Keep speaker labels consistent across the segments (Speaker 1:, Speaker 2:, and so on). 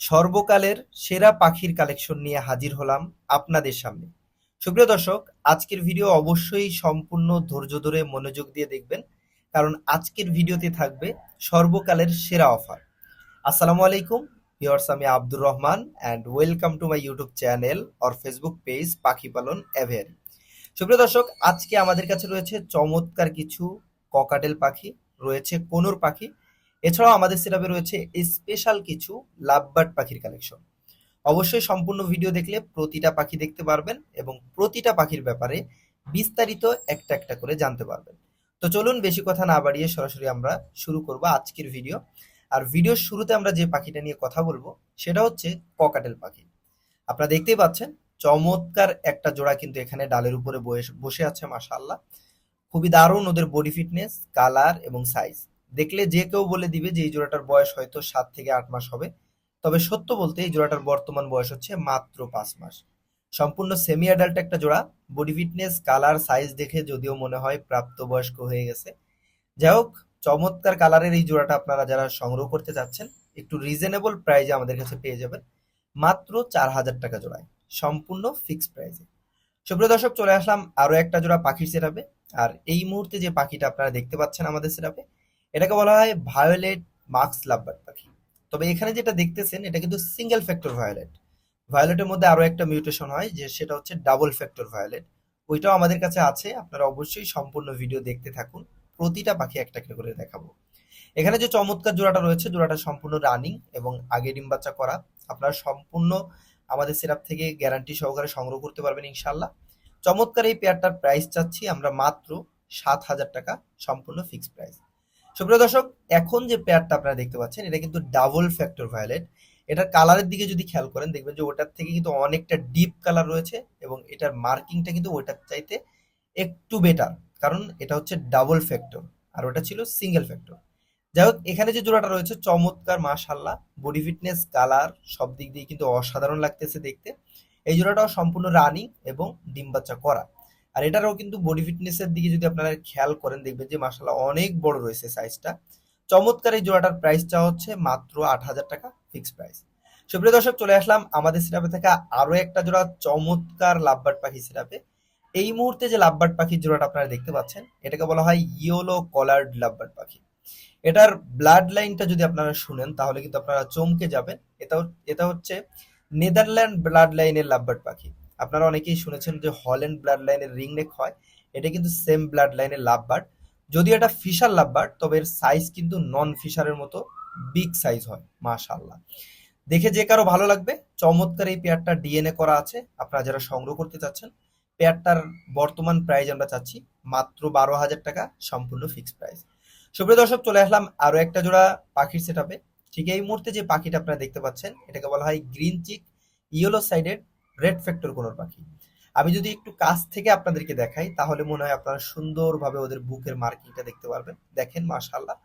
Speaker 1: সর্বকালের সেরা পাখির কালেকশন নিয়ে হাজির হলাম আপনাদের সামনে। সুপ্রিয় দর্শক, আজকের ভিডিও অবশ্যই সম্পূর্ণ ধৈর্য ধরে মনোযোগ দিয়ে দেখবেন, কারণ আজকের ভিডিওতে থাকবে সর্বকালের সেরা অফার আসসালামু আলাইকুম ভিউয়ার্স আমি Abdur Rahman and welcome to my YouTube channel or Facebook page পাখি পালন অ্যাভেয়ারি সুপ্রিয় দর্শক, আজকে আমাদের কাছে রয়েছে চমৎকার কিছু ককাটেল পাখি, রয়েছে কোনোর পাখি এছাড়াও আমাদের সেটাপে রয়েছে স্পেশাল কিছু লাভবার্ড পাখির কালেকশন অবশ্যই সম্পূর্ণ ভিডিও দেখলে প্রতিটা পাখি দেখতে পারবেন এবং প্রতিটা পাখির ব্যাপারে বিস্তারিত একটা একটা করে জানতে পারবেন। তো চলুন বেশি কথা না বাড়িয়ে সরাসরি আমরা শুরু করব আজকের ভিডিও আর ভিডিওর শুরুতে আমরা যে পাখিটা নিয়ে কথা বলব, সেটা হচ্ছে ককাটেল পাখি। আপনারা দেখতেই পাচ্ছেন, চমৎকার একটা জোড়া কিন্তু এখানে ডালের উপরে বসে আছে, মাশাআল্লাহ। খুবই দারুণ ওদের বডি ফিটনেস কালার এবং সাইজ দেখলে যে কেউ বলে দিবে যে এই জোড়াটার বয়স হয়তো সাত থেকে আট মাস হবে। তবে সত্য বলতে এই জোড়াটার বর্তমান বয়স হচ্ছে মাত্র পাঁচ মাস। সম্পূর্ণ সেমি অ্যাডাল্ট একটা জোড়া বডি ফিটনেস কালার সাইজ দেখে যদিও মনে হয় প্রাপ্তবয়স্ক হয়ে গেছে। যাই হোক, চমৎকার কালারের এই জোড়াটা আপনারা যারা সংগ্রহ করতে চাচ্ছেন, একটু রিজনেবল প্রাইজে আমাদের কাছে পেয়ে যাবেন। মাত্র চার হাজার টাকা জোড়ায়, সম্পূর্ণ ফিক্স প্রাইজে সুপ্রিয় দর্শক, চলে আসলাম আরও একটা জোড়া পাখির সেরাপে আর এই মুহূর্তে যে পাখিটা আপনারা দেখতে পাচ্ছেন আমাদের সেরাপে এটাকে বলা হয় ভায়োলেট মার্কস লাভবার্ড পাখি। তবে এখানে যেটা দেখতেছেন, এটা কিন্তু সিঙ্গেল ফ্যাক্টর ভায়োলেট ভায়োলেটের মধ্যে আরও একটা মিউটেশন হয়, যে সেটা হচ্ছে ডাবল ফ্যাক্টর ভায়োলেট ওইটাও আমাদের কাছে আছে, আপনারা অবশ্যই সম্পূর্ণ ভিডিও দেখতে থাকুন। প্রতিটা পাখি একটা একটা করে দেখাবো। এখানে যে চমৎকার জোড়াটা রয়েছে, জোড়াটা সম্পূর্ণ রানিং এবং আগে ডিম বাচ্চা করা। আপনারা সম্পূর্ণ আমাদের সেরাপ থেকে গ্যারান্টি সহকারে সংগ্রহ করতে পারবেন ইনশাল্লাহ চমৎকার এই পেয়ারটার প্রাইস চাচ্ছি আমরা মাত্র সাত হাজার টাকা, সম্পূর্ণ ফিক্সড প্রাইস সুপ্রিয় দর্শক, এখন যে পেয়ারটা আপনারা দেখতে পাচ্ছেন, এটা কিন্তু ডাবল ফ্যাক্টর ভায়োলেট এটার কালারের দিকে যদি খেয়াল করেন, দেখবেন যে ওটার থেকে কিন্তু অনেকটা ডিপ কালার রয়েছে এবং এটার মার্কিংটা কিন্তু ওটার চাইতে একটু বেটার কারণ এটা হচ্ছে ডাবল ফ্যাক্টর আর ওটা ছিল সিঙ্গেল ফ্যাক্টর যাই হোক, এখানে যে জোড়াটা রয়েছে, চমৎকার মাশাল্লাহ বডি ফিটনেস কালার সব দিক দিয়ে কিন্তু অসাধারণ লাগতেছে দেখতে। এই জোড়াটাও সম্পূর্ণ রানিং এবং ডিম বাচ্চা করা। আর এটারও কিন্তু বডি ফিটনেসের দিকে যদি আপনারা খেয়াল করেন, দেখবেন যে মাসাল্লাহ অনেক বড় রয়েছে সাইজটা চমৎকার এই জোড়াটার প্রাইসটা হচ্ছে মাত্র আট হাজার টাকা ফিক্স প্রাইস সুপ্রিয় দর্শক, চলে আসলাম আমাদের সিরাপে থাকা আরও একটা জোড়া চমৎকার লাভবার্ড পাখি সিরাপে এই মুহূর্তে যে লাভবার্ড পাখির জোড়াটা আপনারা দেখতে পাচ্ছেন, এটাকে বলা হয় ইয়েলো কলার্ড লাভবার্ড পাখি। এটার ব্লাড লাইনটা যদি আপনারা শুনেন, তাহলে কিন্তু আপনারা চমকে যাবেন। এটা এটা হচ্ছে নেদারল্যান্ড ব্লাড লাইনের লাভবার্ড পাখি। আপনারা অনেকেই শুনেছেন যে হল্যান্ড ব্লাড লাইনের রিং নেক হয়। এটা কিন্তু সেম ব্লাড লাইনের লাভবার্ড যদিও এটা ফিশার লাভবার্ড তবে এর সাইজ কিন্তু নন ফিশারের মতো বিগ সাইজ হয় মাশাল্লাহ দেখে যে কারও ভালো লাগবে, চমৎকার এই পেয়ারটা ডিএনএ করা আছে। আপনারা যারা সংগ্রহ করতে চাচ্ছেন, পেয়ারটার বর্তমান প্রাইস আমরা চাচ্ছি মাত্র বারো হাজার টাকা, সম্পূর্ণ ফিক্স প্রাইস। সুপ্রিয় দর্শক, চলে আসলাম আরও একটা জোড়া পাখির সেট আপে ঠিক এই মুহূর্তে যে পাখিটা আপনারা দেখতে পাচ্ছেন, এটাকে বলা হয় green cheek yellow sided red factor conure পাখি। আমি যদি একটু কাছ থেকে আপনাদেরকে দেখাই, তাহলে মনে হয় আপনারা সুন্দরভাবে ওদের বুকের মার্কিংটা দেখতে পারবেন। দেখেন মাশাল্লাহ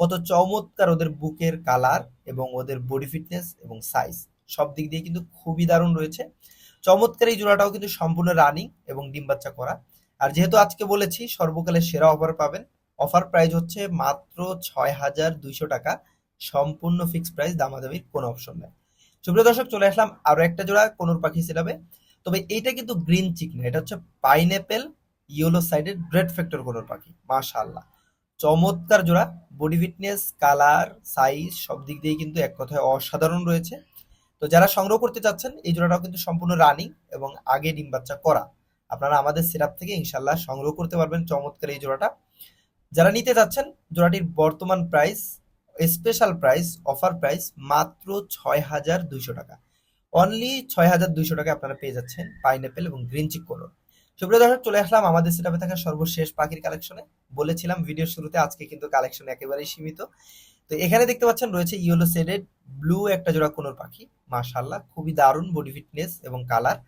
Speaker 1: কত চমৎকার ওদের বুকের কালার এবং ওদের বডি ফিটনেস এবং সাইজ সব দিক দিয়ে কিন্তু খুবই দারুণ রয়েছে। চমৎকার এই জোড়াটাও কিন্তু সম্পূর্ণ রানিং এবং ডিম বাচ্চা করা। আর যেহেতু আজকে বলেছি, সর্বকালের সেরা অফার পাবেন। অফার প্রাইস হচ্ছে মাত্র ছয় হাজার দুইশো টাকা। সম্পূর্ণ ফিক্স প্রাইস দামাদামির কোনো অপশন নেই। সুপ্রিয় দর্শক, চলে আসলাম আরও একটা জোড়া কোনোর পাখি সেটাবে তবে এইটা কিন্তু গ্রিন চিক না এটা হচ্ছে পাইনঅ্যাপেল ইয়েলো সাইডের ফ্যাক্টর পাখি, মাশাআল্লাহ। চমৎকার জোড়া, বডি ফিটনেস, কালার, সাইজ, সব দিক দিয়ে কিন্তু এক কথায় অসাধারণ রয়েছে। তো যারা সংগ্রহ করতে চাচ্ছেন, এই জোড়াটাও কিন্তু সম্পূর্ণ রানিং এবং আগে ডিম বাচ্চা করা। আপনারা আমাদের সিরাপ থেকে ইনশাল্লাহ সংগ্রহ করতে পারবেন চমৎকার এই জোড়াটা। যারা নিতে চাচ্ছেন, জোড়াটির বর্তমান price special price offer price মাত্র ছয় হাজার দুইশো টাকা। অনলি ছয় হাজার দুইশো টাকা আপনারা পেয়ে যাচ্ছেন পাইনঅ্যাপেল এবং গ্রিন চিক কলর সুপ্রিয় দর্শক, চলে আসলাম আমাদের সেটাপে থাকা সর্বশেষ পাখির কালেকশনে বলেছিলাম ভিডিওর শুরুতে, আজকে কিন্তু কালেকশন একেবারেই সীমিত। তো এখানে দেখতে পাচ্ছেন রয়েছে ইয়েলো সেডেড ব্লু একটা জোড়া কোনোর পাখি। মাশাল্লাহ খুবই দারুণ বডি ফিটনেস এবং কালার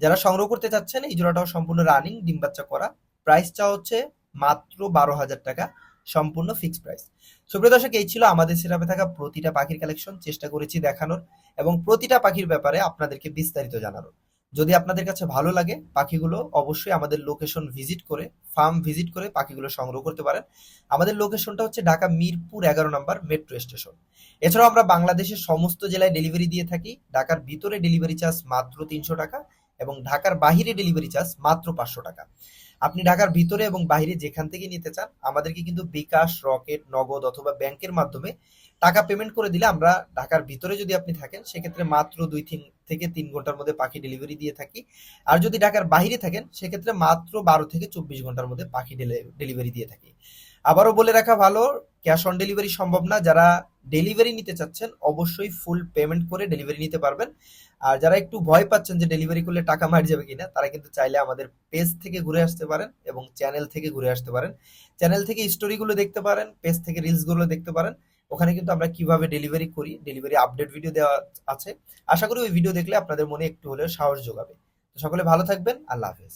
Speaker 1: যারা সংগ্রহ করতে চাচ্ছেন, এই জোড়াটাও সম্পূর্ণ রানিং ডিম বাচ্চা করা। প্রাইসটা হচ্ছে মাত্র বারো হাজার টাকা। সম্পূর্ণ ফিক্স প্রাইস সুপ্রিয় দর্শক, এই ছিল আমাদের সেরাপে থাকা প্রতিটা পাখির কালেকশন চেষ্টা করেছি দেখানোর এবং প্রতিটা পাখির ব্যাপারে আপনাদেরকে বিস্তারিত জানানোর। যদি আপনাদের কাছে ভালো লাগে পাখিগুলো, অবশ্যই আমাদের লোকেশন ভিজিট করে ফার্ম ভিজিট করে পাখিগুলো সংগ্রহ করতে পারেন। আমাদের লোকেশনটা হচ্ছে ঢাকা মিরপুর এগারো নম্বর মেট্রো স্টেশন এছাড়াও আমরা বাংলাদেশের সমস্ত জেলায় ডেলিভারি দিয়ে থাকি। ঢাকার ভিতরে ডেলিভারি চার্জ মাত্র তিনশো টাকা এবং ঢাকার বাহিরে ডেলিভারি চার্জ মাত্র পাঁচশো টাকা। আপনি ঢাকার ভিতরে এবং বাইরে যেখান থেকে নিতে চান, আমাদেরকে কিন্তু বিকাশ, রকেট, নগদ অথবা ব্যাংকের মাধ্যমে টাকা পেমেন্ট করে দিলে আমরা ঢাকার ভিতরে যদি আপনি থাকেন, সেক্ষেত্রে মাত্র দুই তিন থেকে তিন ঘণ্টার মধ্যে পাখি ডেলিভারি দিয়ে থাকি। আর যদি ঢাকার বাইরে থাকেন, সেক্ষেত্রে মাত্র বারো থেকে চব্বিশ ঘণ্টার মধ্যে পাখি ডেলিভারি দিয়ে থাকি। আবারও বলে রাখা ভালো ক্যাশ অন ডেলিভারি সম্ভব না। যারা ডেলিভারি নিতে চাচ্ছেন, অবশ্যই ফুল পেমেন্ট করে ডেলিভারি নিতে পারবেন। আর যারা একটু ভয় পাচ্ছেন যে ডেলিভারি করলে টাকা মার যাবে কিনা, তারা কিন্তু চাইলে আমাদের পেজ থেকে ঘুরে আসতে পারেন এবং চ্যানেল থেকে ঘুরে আসতে পারেন। চ্যানেল থেকে স্টোরিগুলো দেখতে পারেন পেজ থেকে রিলসগুলো দেখতে পারেন। ওখানে কিন্তু আমরা কীভাবে ডেলিভারি করি ডেলিভারি আপডেট ভিডিও দেওয়া আছে। আশা করি ওই ভিডিও দেখলে আপনাদের মনে একটু হলেও সাহস যোগাবে। সকলে ভালো থাকবেন, আল্লাহ হাফেজ।